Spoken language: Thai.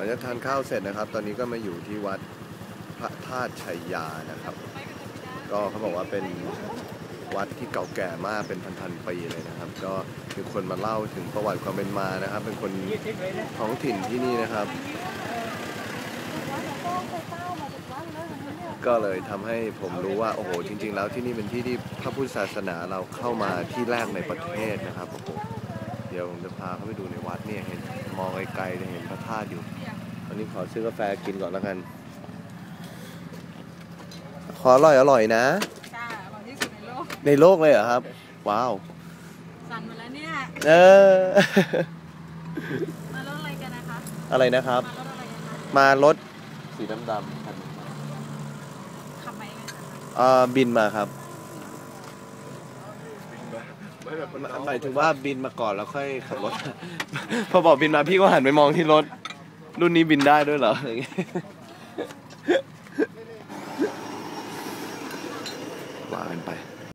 ลังจากทานข้าวเสร็จนะครับ ตอนนี้ก็มาอยู่ที่วัดพระธาตุชัยยานะครับ ก็เขาบอกว่าเป็นวัดที่เก่าแก่มากเป็นพันๆปีเลยนะครับ ก็มีคนมาเล่าถึงประวัติความเป็นมานะครับ เป็นคนท้องถิ่นที่นี่นะครับ ก็เลยทำให้ผมรู้ว่าโอ้โหจริง ๆ แล้วที่นี่เป็นที่ที่พระพุทธศาสนาเราเข้ามาที่แรกในประเทศนะครับโอ้โห เดี๋ยวผมจะพาเข้าไปดูในวัดเนี่ยเห็นมองไกลๆจะเห็นพระธาตุอยู่วันนี้ขอซื้อกาแฟกินก่อนแล้วกัน ขออร่อยอร่อยนะจ้าอร่อยที่สุดในโลกในโลกเลยเหรอครับ ว้าว สั่นมาแล้วเนี่ย เออ มารถอะไรกันนะคะ อะไรนะครับ มารถอะไรกันคะมารถสีดำๆคันขับไปกันคะเอ่อบินมาครับ หมายถึงว่าบินมาก่อนแล้วค่อยขับรถ พอบอกบินมาพี่ก็หันไปมองที่รถ รุ่นนี้บินได้ด้วยเหรออย่างเงี้ยว่ากันไป